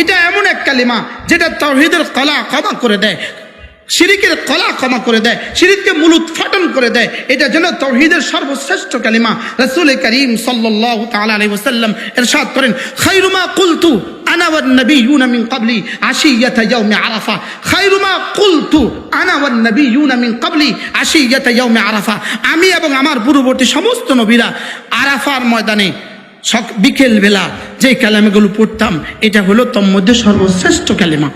এটা এমন এক কালিমা যেটা তৌহিদের কলা ক্ষমা করে দেয়, শিরিকের কলা ক্ষমা করে দেয়, শিরিককে মূল উৎফাটন করে দেয়। এটা যেন তৌহিদের সর্বশ্রেষ্ঠ কালিমা। রসুল করিম সাল্লাহ ওয়াসাল্লাম ইরশাদ করেন খায়রুমা কুলতু আনা ওয়ান নাবিয়ুনা মিন ক্বাবলি আশিয়াতা ইয়াউমি আরাফা। খায়রুমা কুলতু আনা ওয়ান নাবিয়ুনা মিন ক্বাবলি আশিয়াতা ইয়াউমি আরাফা। আমি এবং আমার পূর্ববর্তী সমস্ত নবীরা আরাফার ময়দানে বিকেল বেলা যে কালেমাগুলো পড়তাম এটা হলো তোর মধ্যে সর্বশ্রেষ্ঠ কালেমা।